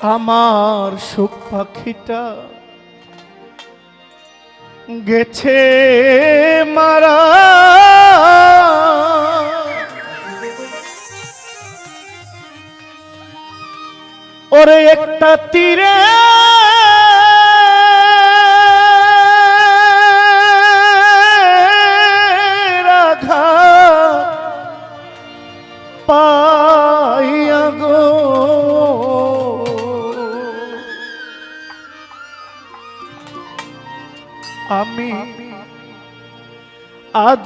আমার সুখ পাখিটা গেছে মারা। ওরে একটা তীরে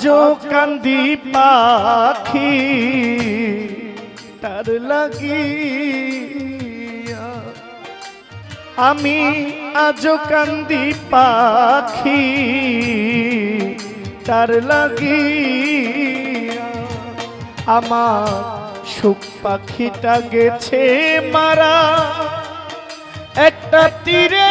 আজও কান্দি পাখি, তার লাগিয়া। আমি আজও কান্দি পাখি, তার লাগিয়া। আমার সুখ পাখিটা গেছে মারা, একটা তীরে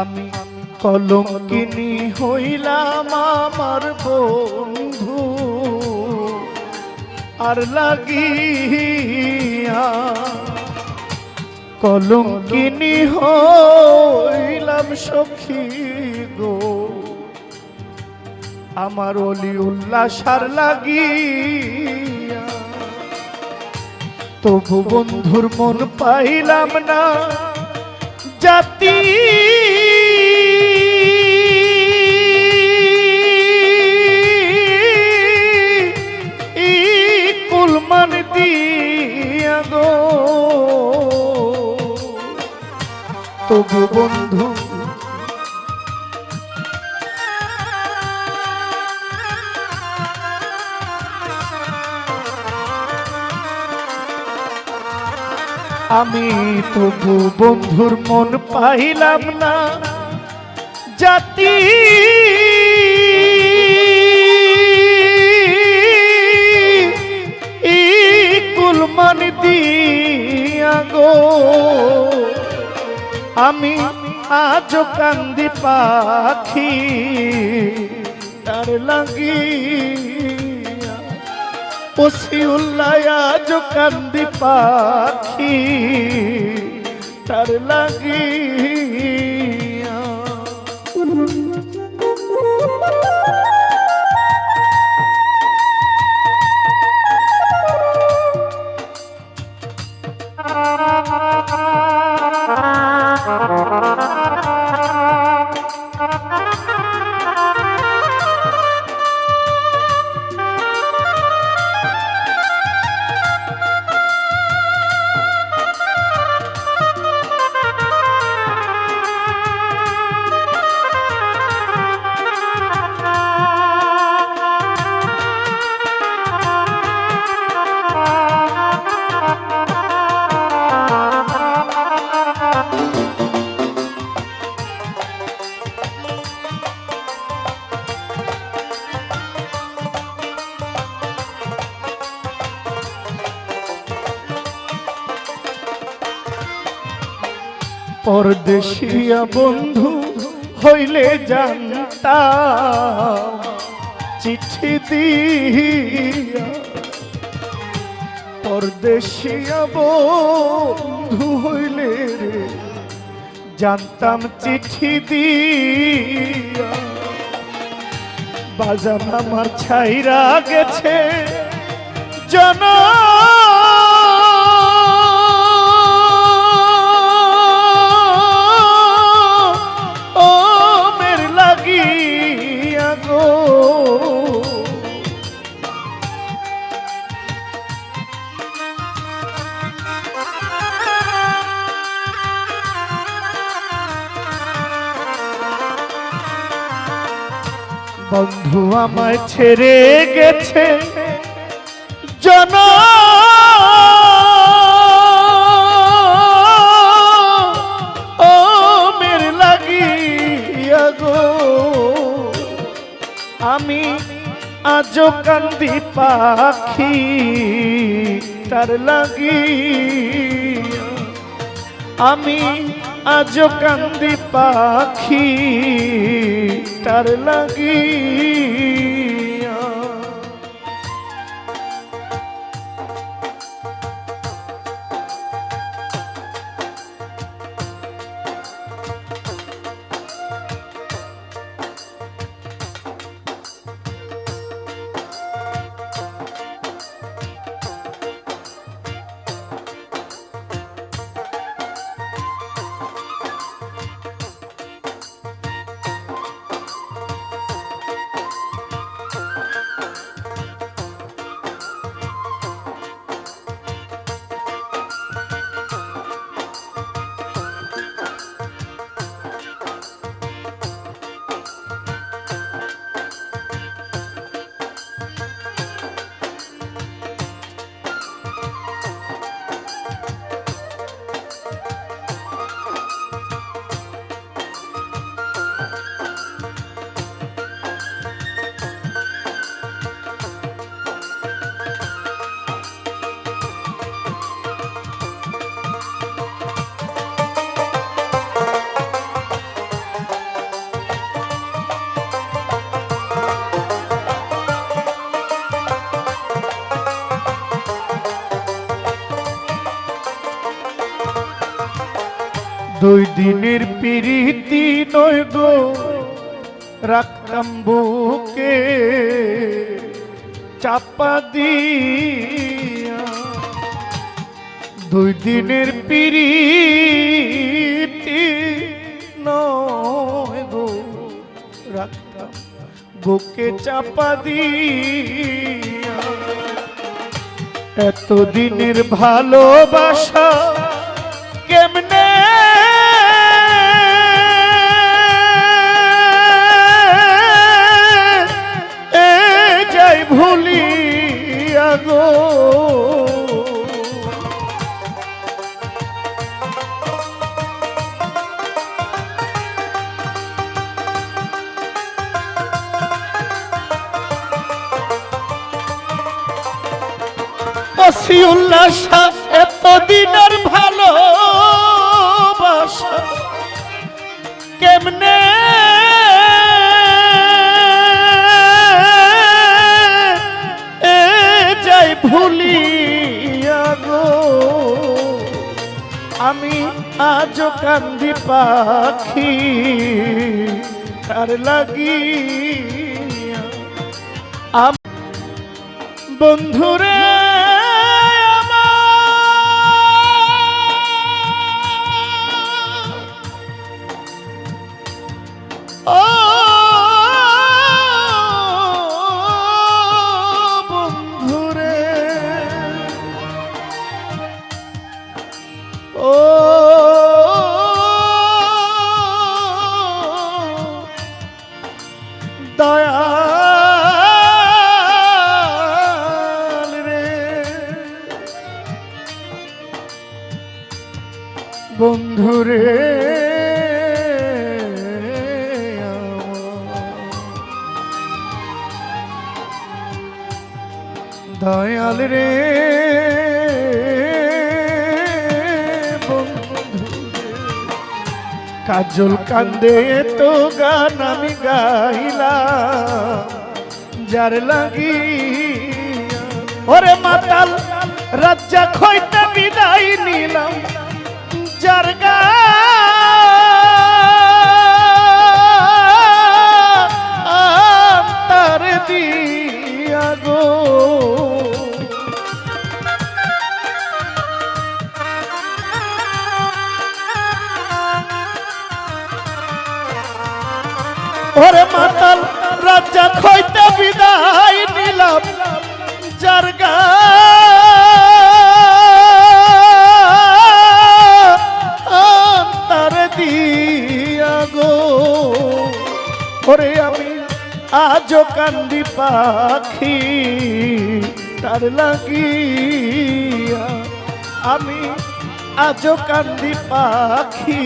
আমি কলঙ্কিনী হইলাম আমার বন্ধু। আর লাগিয়া কলঙ্কিনী হইলাম সখী গো। আমার অলি উল্লাসার লাগিয়া তবু বন্ধুর মন পাইলাম না। জাতি আমি তবু বন্ধুর মন পাইলাম না। জাতি কুলমান দিয়া গো। আমি আজ কান্দি পাখি, তার লাগিয়া পশিউল্লাহ আজ কান্দি পাখি তার লাগিয়া পরদেশিয়া বন্ধু, হইলে জানতাম, চিঠি দিয়া পরদেশিয়া বন্ধু হইলে রে, জানতাম, চিঠি দিয়া। বাজান আমার ছাইরা গেছে জনা বন্ধু আমায় ছেড়ে গেছে। জনা পাখি তার লাগি। আমি আজ কান্দি পাখি তার লাগি। দুই দিনের পিরিতি নয় গো, রাখতাম বুকে চাপা দিয়া। দুই দিনের পিরিতি নয় গো, রাখতাম বুকে চাপা দিয়া। এতদিনের ভালোবাসা অসি উল্লাস এতদিনের ভালোবাসা। কেমনে? যাই ভুলিয়া গো। আমি আজ কান্দি পাখি, তার লাগি বন্ধুরে ও দয়াল রে। বন্ধুরে দয়াল রে। কাজল কান্দে তো গান আমি গাইলাম, যার লাগি ওরে মাতাল রাজ্জা খইতে বিদায় নিলাম, যার গান ওরে মাতাল রাজা খইতে বিদায় নিলাম। যার তার দিয়া গো। ওরে আমি আজ কান্দি পাখি, তার লাগিয়া আমি আজও কান্দি পাখি,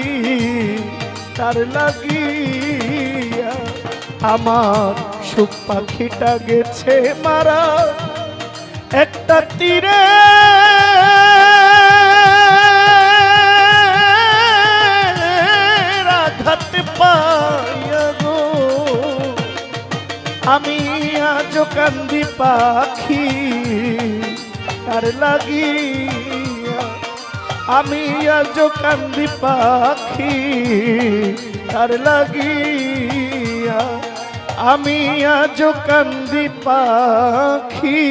তার লাগিয়া আমার সুখ পাখিটা গেছে মারা। একটা তীরে। আঘাত পাইয়া গো। আমি আজ কান্দি পাখি, তার লাগিয়া। আমি আজ কান্দি পাখি, তার লাগিয়া। আমি আজ কান্দি পাখি।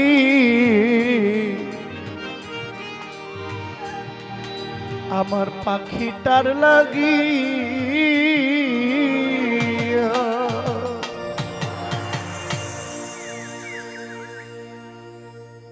আমার পাখিটার লাগি